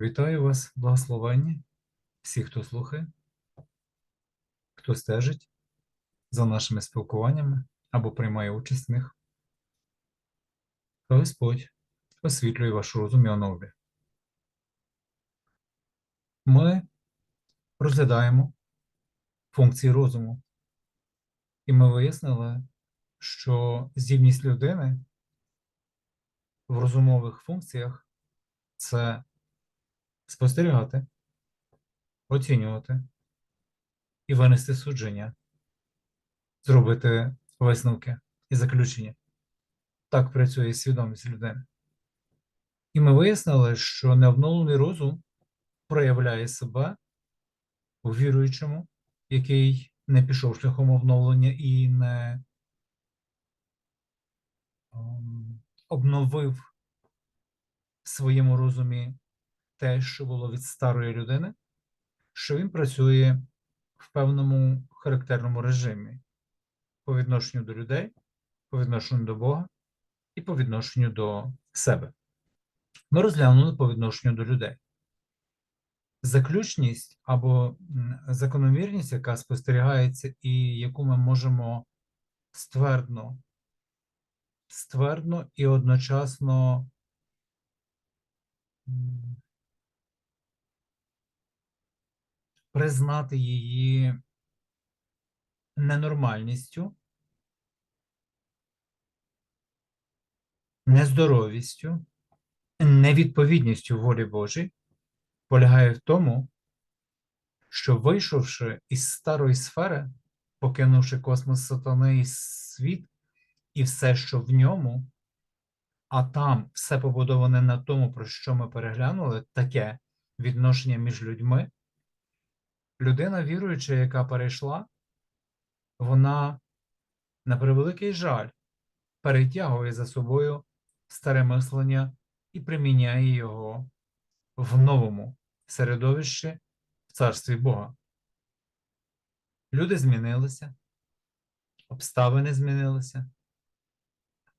Вітаю вас, благословенні, всі, хто слухає, хто стежить за нашими спілкуваннями або приймає участь в них. Господь освітлює ваш розум і оновлює. Ми розглядаємо функції розуму, і ми вияснили, що здібність людини в розумових функціях це спостерігати, оцінювати і винести судження, зробити висновки і заключення. Так працює свідомість людини. І ми вияснили, що необновлений розум проявляє себе у віруючому, який не пішов шляхом обновлення і не ем, обновив в своєму розумі те, що було від старої людини, що він працює в певному характерному режимі по відношенню до людей, по відношенню до Бога і по відношенню до себе. Ми розглянули по відношенню до людей. Заключність або закономірність, яка спостерігається, і яку ми можемо ствердно, ствердно і одночасно признати її ненормальністю, нездоровістю, невідповідністю волі Божій, полягає в тому, що вийшовши із старої сфери, покинувши космос сатани і світ, і все, що в ньому, а там все побудоване на тому, про що ми переглянули, таке відношення між людьми, людина віруюча, яка перейшла, вона, на превеликий жаль, перетягує за собою старе мислення і приміняє його в новому середовищі в царстві Бога. Люди змінилися, обставини змінилися,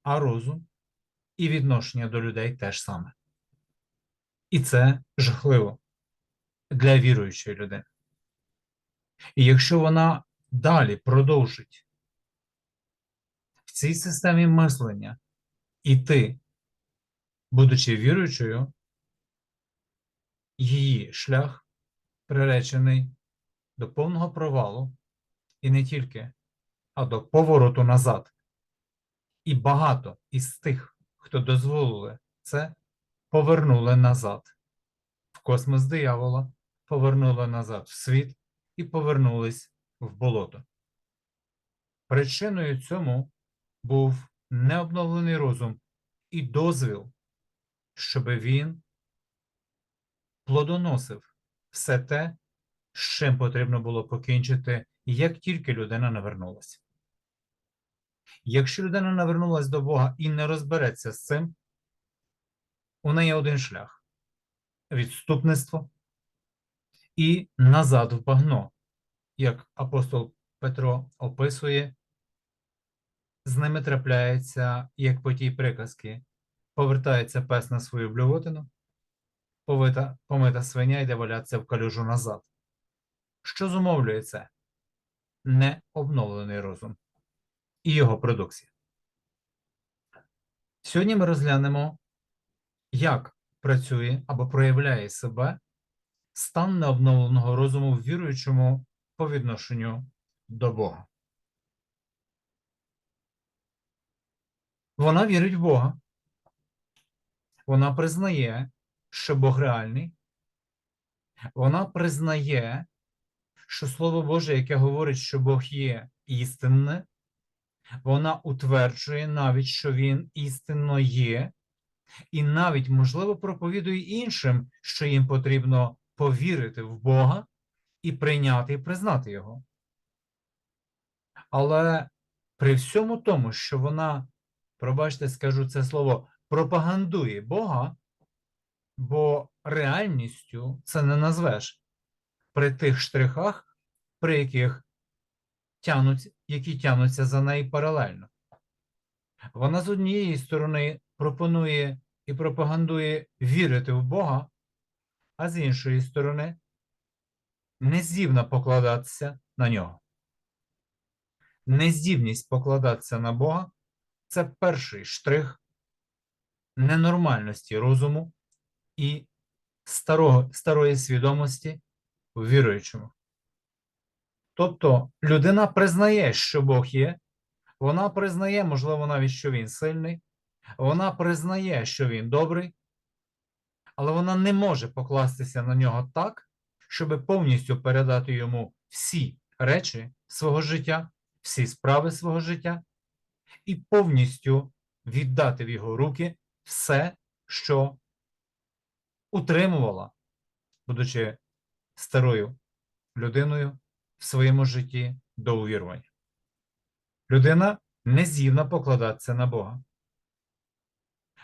а розум і відношення до людей теж саме. І це жахливо для віруючої людини. І якщо вона далі продовжить в цій системі мислення іти, будучи віруючою, її шлях приречений до повного провалу і не тільки, а до повороту назад. І багато із тих, хто дозволили це, повернули назад в космос диявола, повернули назад в світ і повернулись в болото. Причиною цьому був необновлений розум і дозвіл, щоб він плодоносив все те, з чим потрібно було покінчити, як тільки людина навернулася. Якщо людина навернулася до Бога і не розбереться з цим, у неї один шлях відступництво і назад в багно, як апостол Петро описує, з ними трапляється, як по тій приказки, повертається пес на свою блювотину, повита, помита свиня йде валятися в калюжу назад. Що зумовлює це? Необновлений розум і його продукція. Сьогодні ми розглянемо, як працює або проявляє себе стан необновленого розуму віруючому по відношенню до Бога. Вона вірить в Бога. Вона признає, що Бог реальний. Вона признає, що Слово Боже, яке говорить, що Бог є істинне, вона утверджує навіть, що Він істинно є, і навіть, можливо, проповідує іншим, що їм потрібно повірити в Бога і прийняти і признати Його. Але при всьому тому, що вона, пробачте, скажу це слово, пропагандує Бога, бо реальністю це не назвеш при тих штрихах, при яких тянуть, які тянуться за неї паралельно. Вона з однієї сторони пропонує і пропагандує вірити в Бога, а з іншої сторони, нездібна покладатися на нього. Нездібність покладатися на Бога це перший штрих ненормальності розуму і старого, старої свідомості в віруючому. Тобто людина признає, що Бог є, вона признає, можливо, навіть, що він сильний, вона признає, що він добрий, але вона не може покластися на нього так, щоб повністю передати йому всі речі свого життя, всі справи свого життя, і повністю віддати в його руки все, що утримувала, будучи старою людиною в своєму житті до увірування. Людина не здібна покладатися на Бога.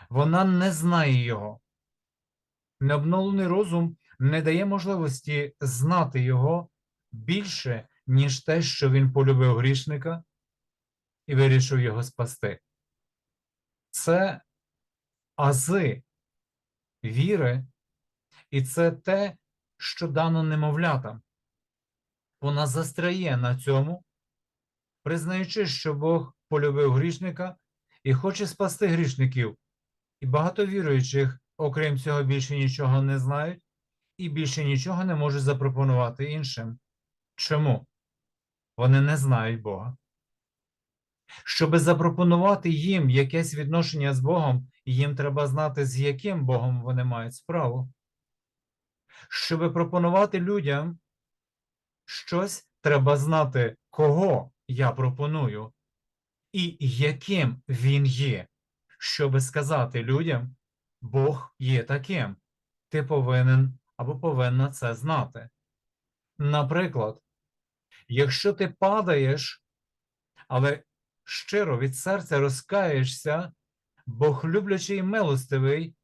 Вона не знає Його. Необновлений розум не дає можливості знати Його більше, ніж те, що він полюбив грішника і вирішив його спасти. Це ази віри, і це те, що дано немовлятам. Вона застряє на цьому, признаючи, що Бог полюбив грішника і хоче спасти грішників. І багато віруючих, окрім цього, більше нічого не знають і більше нічого не можуть запропонувати іншим. Чому? Вони не знають Бога. Щоб запропонувати їм якесь відношення з Богом, їм треба знати, з яким Богом вони мають справу. Щоб пропонувати людям щось, треба знати, кого я пропоную і яким він є. Щоб сказати людям, Бог є таким. Ти повинен або повинна це знати. Наприклад, якщо ти падаєш, але щиро від серця розкаєшся, Бог люблячий і милостивий,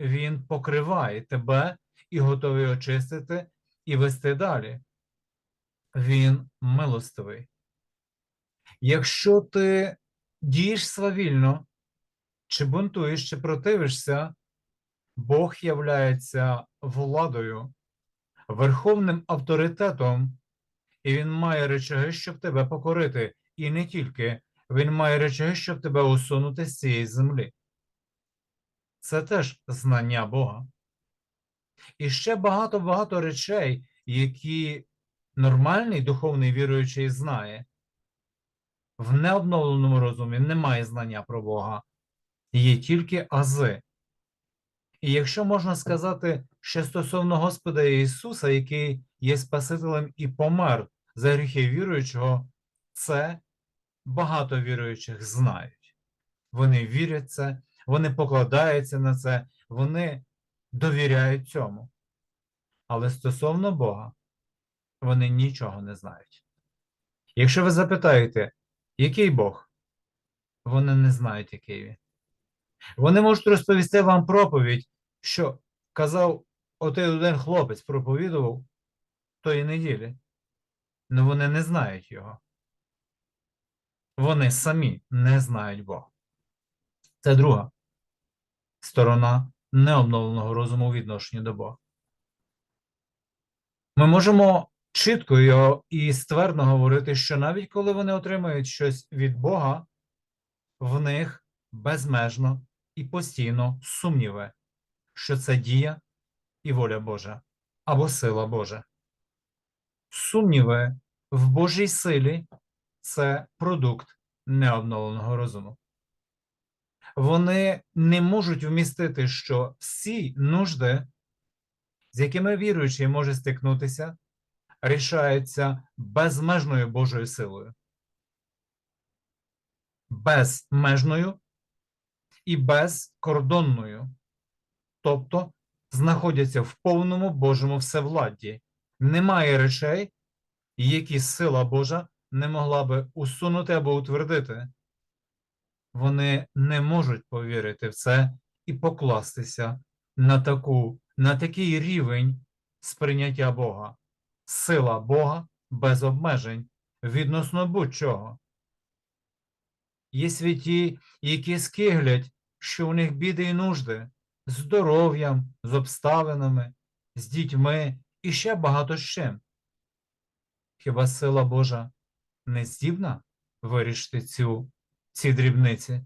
Він покриває тебе і готовий очистити і вести далі. Він милостивий. Якщо ти дієш свавільно, чи бунтуєш, чи противишся, Бог являється владою, верховним авторитетом, і Він має речаги, щоб тебе покорити. І не тільки він має речаги, щоб тебе усунути з цієї землі. Це теж знання Бога. І ще багато-багато речей, які нормальний духовний віруючий знає. В необновленому розумі немає знання про Бога, є тільки ази. І якщо можна сказати, що стосовно Господа Ісуса, який є Спасителем і помер за гріхи віруючого, це багато віруючих знають. Вони вірять це, вони покладаються на це, вони довіряють цьому. Але стосовно Бога, вони нічого не знають. Якщо ви запитаєте, який Бог, вони не знають, який він. Вони можуть розповісти вам проповідь, що казав отей один хлопець проповідував тої неділі, але вони не знають його. Вони самі не знають Бога. Це друга сторона необновленого розуму у відношенні до Бога. Ми можемо чітко його і ствердно говорити, що навіть коли вони отримують щось від Бога, в них безмежно і постійно сумніви, що це дія і воля Божа або сила Божа. Сумніви в Божій силі це продукт необновленого розуму. Вони не можуть вмістити, що всі нужди, з якими віруючий може стикнутися, рішаються безмежною Божою силою. Безмежною і безкордонною, тобто знаходяться в повному Божому всевладді. Немає речей, які сила Божа не могла би усунути або утвердити. Вони не можуть повірити в це і покластися на таку, на такий рівень сприйняття Бога, сила Бога без обмежень відносно будь-чого. Є святі, які скиглять, що у них біди і нужди з здоров'ям, з обставинами, з дітьми і ще багато з чим. Хіба сила Божа не здібна вирішити цю, ці дрібниці?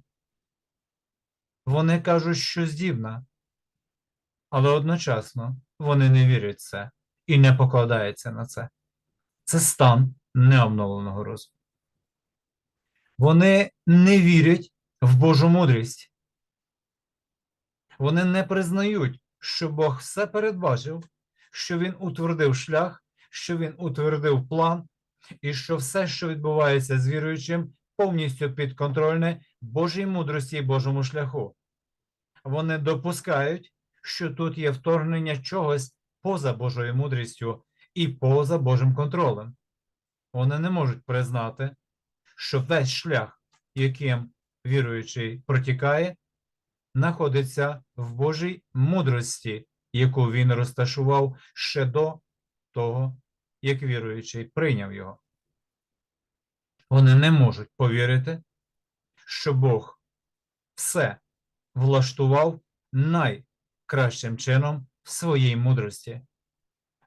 Вони кажуть, що здібна, але одночасно вони не вірять в це і не покладаються на це. Це стан необновленого розуму. Вони не вірять в Божу мудрість. Вони не признають, що Бог все передбачив, що Він утвердив шлях, що Він утвердив план, і що все, що відбувається з віруючим, повністю підконтрольне Божій мудрості і Божому шляху. Вони допускають, що тут є вторгнення чогось поза Божою мудрістю і поза Божим контролем. Вони не можуть признати, що весь шлях, яким віруючий протікає, знаходиться в Божій мудрості, яку він розташував ще до того, як віруючий прийняв його. Вони не можуть повірити, що Бог все влаштував найкращим чином в своїй мудрості.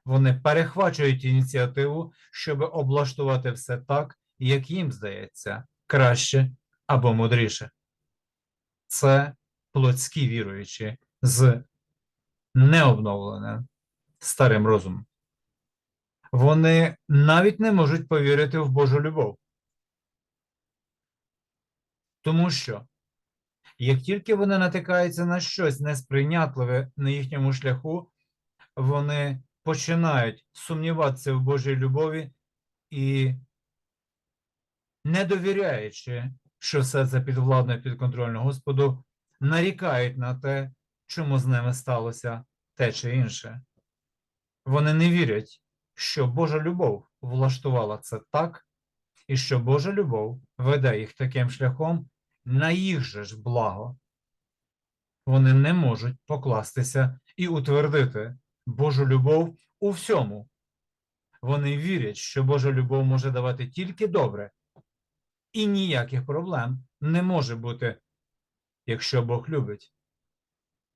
Вони перехвачують ініціативу, щоб облаштувати все так, як їм здається, краще або мудріше. Це плотські віруючі з необновленим старим розумом. Вони навіть не можуть повірити в Божу любов. Тому що, як тільки вони натикаються на щось несприйнятливе на їхньому шляху, вони починають сумніватися в Божій любові і, не довіряючи, що все це підвладно і підконтрольно Господу, нарікають на те, чому з ними сталося те чи інше. Вони не вірять, що Божа любов влаштувала це так, і що Божа любов веде їх таким шляхом на їх же ж благо. Вони не можуть покластися і утвердити Божу любов у всьому. Вони вірять, що Божа любов може давати тільки добре, і ніяких проблем не може бути, якщо Бог любить.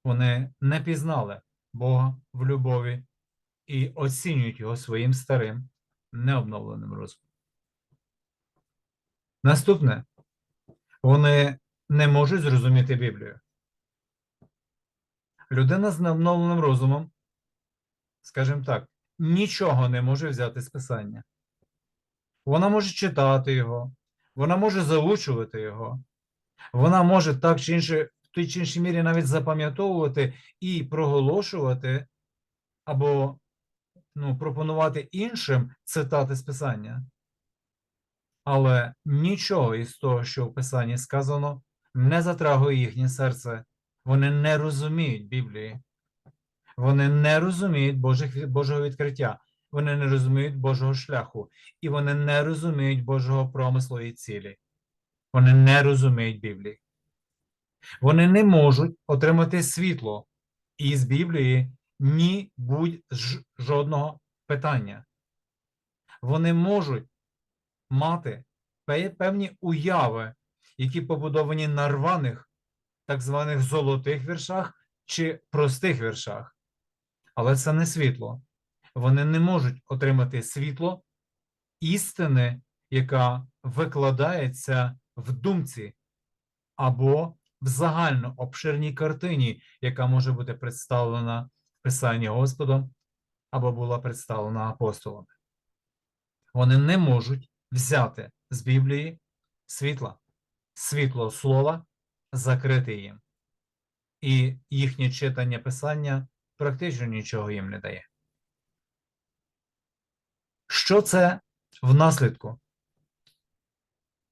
Вони не пізнали Бога в любові і оцінюють його своїм старим, необновленим розумом. Наступне, вони не можуть зрозуміти Біблію. Людина з необновленим розумом, скажімо так, нічого не може взяти з писання. Вона може читати його, вона може заучувати його, вона може так чи інше, в той чи іншій мірі навіть запам'ятовувати і проголошувати або ну, пропонувати іншим цитати з писання. Але нічого із того, що в Писанні сказано, не затрагує їхнє серце. Вони не розуміють Біблії. Вони не розуміють Божих, Божого відкриття, вони не розуміють Божого шляху, і вони не розуміють Божого промислу і цілі. Вони не розуміють Біблії. Вони не можуть отримати світло із Біблії ні будь-жодного питання. Вони можуть мати певні уяви, які побудовані на рваних, так званих золотих віршах чи простих віршах. Але це не світло. Вони не можуть отримати світло істини, яка викладається в думці або в загально обширній картині, яка може бути представлена в Писанні Господом або була представлена апостолами. Вони не можуть взяти з Біблії світла, світло слова, закрити їм. І їхнє читання Писання практично нічого їм не дає. Що це в наслідку?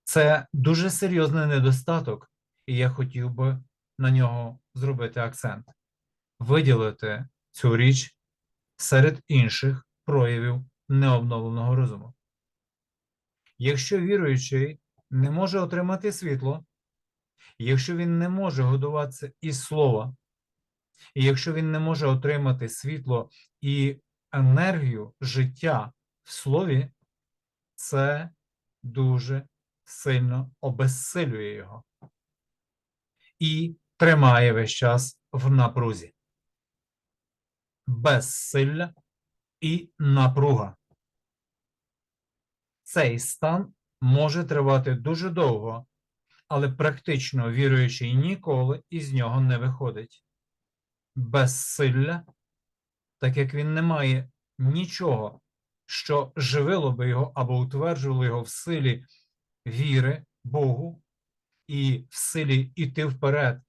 Це дуже серйозний недостаток, і я хотів би на нього зробити акцент, виділити цю річ серед інших проявів необновленого розуму. Якщо віруючий не може отримати світло, якщо він не може годуватися із слова, і якщо він не може отримати світло і енергію життя в слові, це дуже сильно обезсилює його і тримає весь час в напрузі. безсилля і напруга. Цей стан може тривати дуже довго, але практично віруючий ніколи із нього не виходить. Безсилля, так як він не має нічого, що живило би його або утверджувало його в силі віри Богу і в силі іти вперед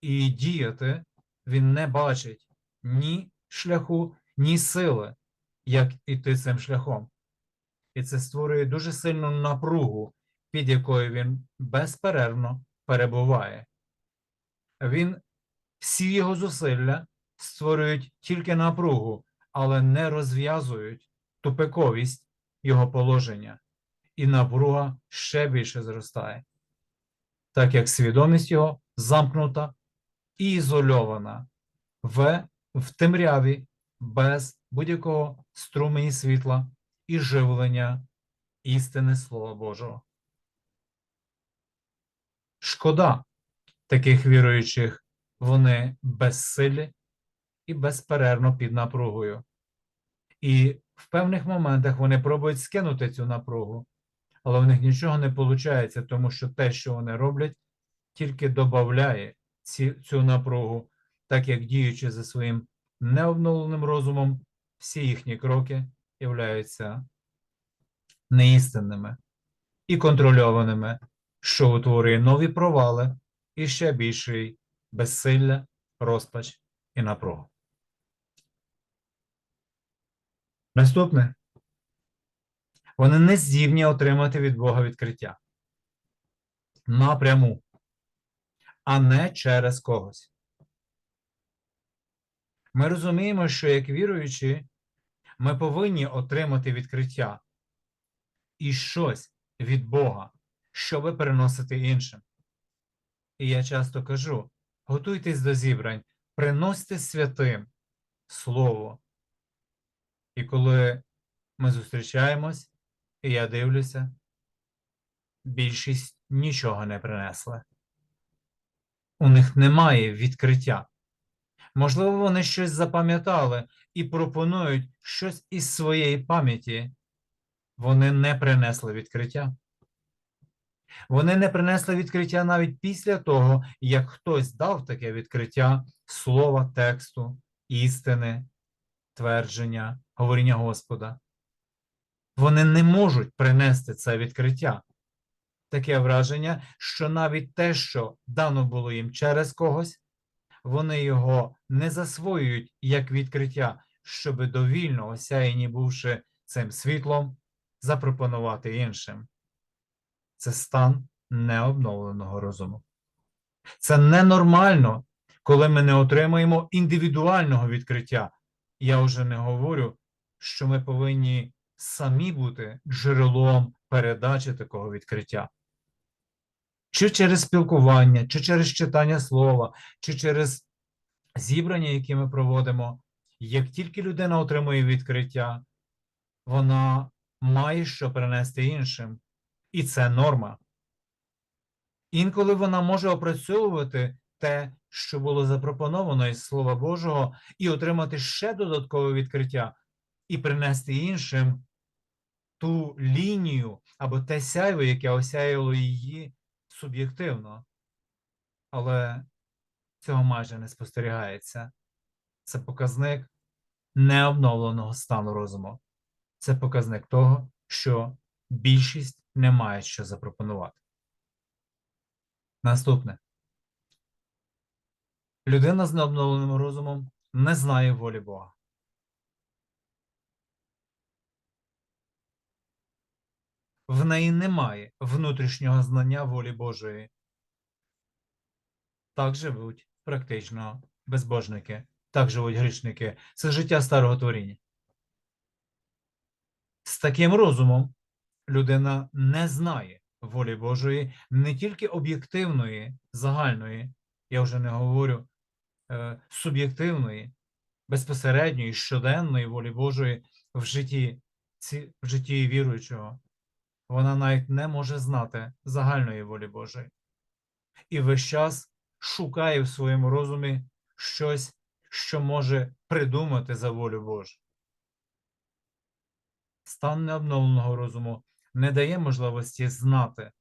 і діяти, він не бачить ні шляху, ні сили, як іти цим шляхом. І це створює дуже сильну напругу, під якою він безперервно перебуває. Він всі його зусилля створюють тільки напругу, але не розв'язують тупиковість його положення, і напруга ще більше зростає, так як свідомість його замкнута і ізольована в, в темряві без будь-якого струмені світла і живлення істини Слова Божого. Шкода таких віруючих, вони безсилі і безперервно під напругою. І в певних моментах вони пробують скинути цю напругу, але в них нічого не виходить, тому що те, що вони роблять, тільки додає цю напругу, так як діючи за своїм необновленим розумом, всі їхні кроки являються неістинними і контрольованими, що утворює нові провали і ще більший безсилля, розпач і напругу. Наступне. Вони не здібні отримати від Бога відкриття напряму, а не через когось. Ми розуміємо, що як віруючі, ми повинні отримати відкриття і щось від Бога, щоби переносити іншим. І я часто кажу: готуйтесь до зібрань, приносьте святим Слово. І коли ми зустрічаємось, і я дивлюся, більшість нічого не принесли. У них немає відкриття. Можливо, вони щось запам'ятали і пропонують щось із своєї пам'яті. Вони не принесли відкриття. Вони не принесли відкриття навіть після того, як хтось дав таке відкриття слова, тексту, істини, твердження, говоріння Господа. Вони не можуть принести це відкриття. Таке враження, що навіть те, що дано було їм через когось, вони його не засвоюють як відкриття, щоби довільно осяяні, бувши цим світлом, запропонувати іншим. Це стан необновленого розуму. Це ненормально, коли ми не отримаємо індивідуального відкриття. Я вже не говорю, що ми повинні самі бути джерелом передачі такого відкриття. Чи через спілкування, чи через читання слова, чи через зібрання, які ми проводимо. Як тільки людина отримує відкриття, вона має що принести іншим. І це норма. Інколи вона може опрацьовувати те, що було запропоновано із Слова Божого, і отримати ще додаткове відкриття, і принести іншим ту лінію або те сяйво, яке осяяло її суб'єктивно. Але цього майже не спостерігається. Це показник необновленого стану розуму. Це показник того, що більшість не має що запропонувати. Наступне. Людина з необновленим розумом не знає волі Бога. В неї немає внутрішнього знання волі Божої. Так живуть практично безбожники, так живуть грішники. Це життя старого творіння. З таким розумом людина не знає волі Божої, не тільки об'єктивної, загальної, я вже не говорю е, суб'єктивної, безпосередньої, щоденної волі Божої в житті, в житті віруючого. Вона навіть не може знати загальної волі Божої. І весь час шукає в своєму розумі щось, що може придумати за волю Божу. Стан необновленого розуму не дає можливості знати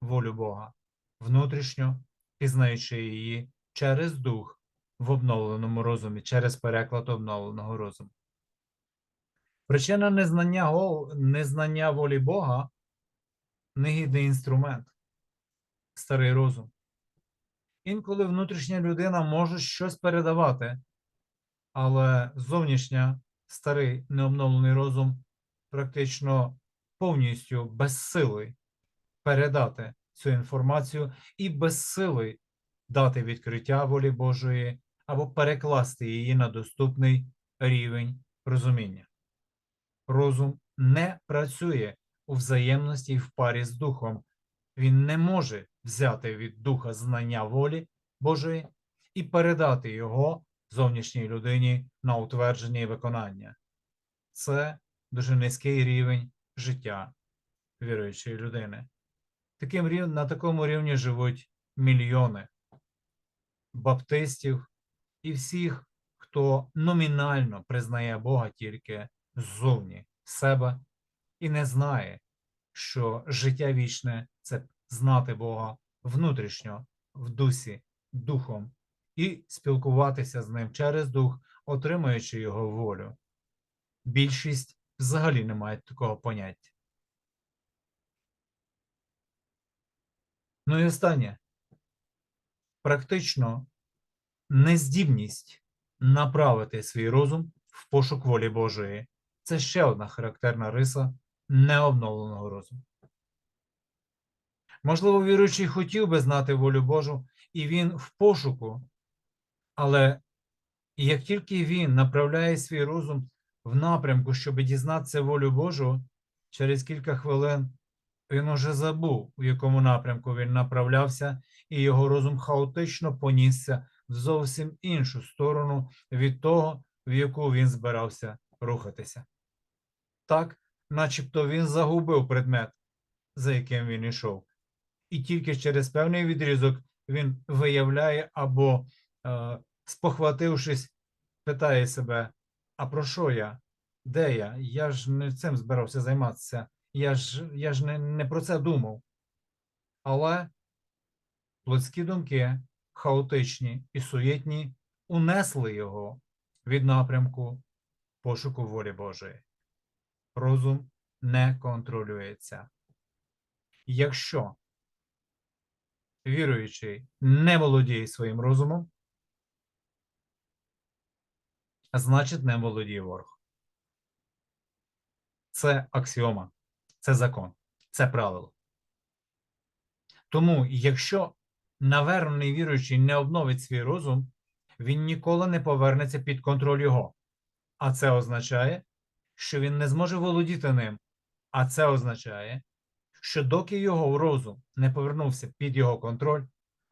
волю Бога, внутрішньо пізнаючи її через дух в обновленому розумі, через переклад обновленого розуму. Причина незнання, незнання волі Бога негідний інструмент, старий розум. Інколи внутрішня людина може щось передавати, але зовнішня, старий необновлений розум практично повністю безсилий передати цю інформацію і безсилий дати відкриття волі Божої або перекласти її на доступний рівень розуміння. Розум не працює у взаємності і в парі з духом. Він не може взяти від духа знання волі Божої і передати його зовнішній людині на утвердження і виконання. Це дуже низький рівень життя віруючої людини. Таким. На такому рівні живуть мільйони баптистів і всіх, хто номінально признає Бога тільки ззовні себе і не знає, що життя вічне це знати Бога внутрішньо, в дусі, духом, і спілкуватися з ним через дух, отримуючи його волю. Більшість взагалі не має такого поняття. Ну і останнє. Практично нездібність направити свій розум в пошук волі Божої. Це ще одна характерна риса необновленого розуму. Можливо, віруючий хотів би знати волю Божу, і він в пошуку, але як тільки він направляє свій розум в напрямку, щоб дізнатися волю Божу, через кілька хвилин він уже забув, у якому напрямку він направлявся, і його розум хаотично понісся в зовсім іншу сторону від того, в яку він збирався рухатися. Так, начебто він загубив предмет, за яким він йшов. І тільки через певний відрізок він виявляє або, е, спохватившись, питає себе: а про що я? Де я? Я ж не цим збирався займатися. Я ж, я ж не, не про це думав. Але плотські думки, хаотичні і суєтні, унесли його від напрямку пошуку волі Божої. Розум не контролюється. Якщо віруючий не володіє своїм розумом, значить не володіє ворог. Це аксіома, це закон, це правило. Тому, якщо навернений віруючий не обновить свій розум, він ніколи не повернеться під контроль його. А це означає, що він не зможе володіти ним. А це означає, що доки його розум не повернувся під його контроль,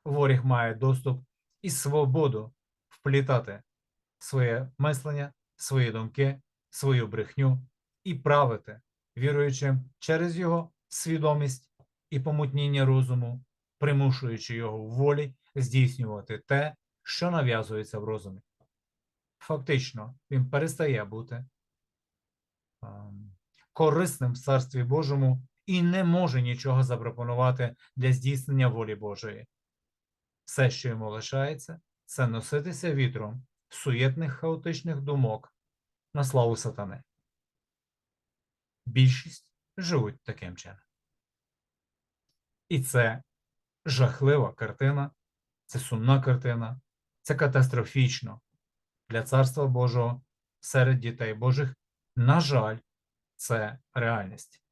ворог має доступ і свободу вплітати своє мислення, свої думки, свою брехню і правити віруючим через його свідомість і помутніння розуму, примушуючи його в волі здійснювати те, що нав'язується в розумі. Фактично, він перестає бути корисним в Царстві Божому і не може нічого запропонувати для здійснення волі Божої. Все, що йому лишається, це носитися вітром суєтних хаотичних думок на славу сатани. Більшість живуть таким чином. І це жахлива картина, це сумна картина, це катастрофічно для Царства Божого серед дітей Божих. На жаль, це реальність.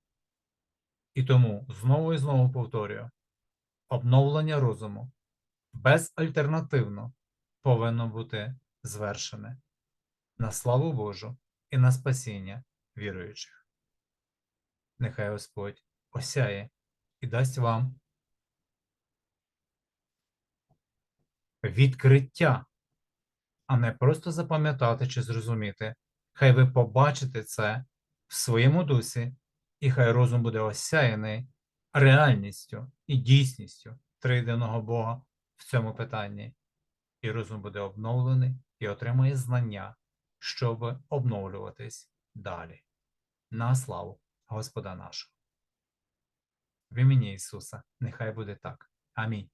І тому знову і знову повторюю: обновлення розуму безальтернативно повинно бути звершене на славу Божу і на спасіння віруючих. Нехай Господь осяє і дасть вам відкриття, а не просто запам'ятати чи зрозуміти. Хай ви побачите це в своєму дусі, і хай розум буде осяяний реальністю і дійсністю триєдиного Бога в цьому питанні. і розум буде обновлений і отримає знання, щоб обновлюватись далі. На славу Господа нашого. В імені Ісуса, нехай буде так. Амінь.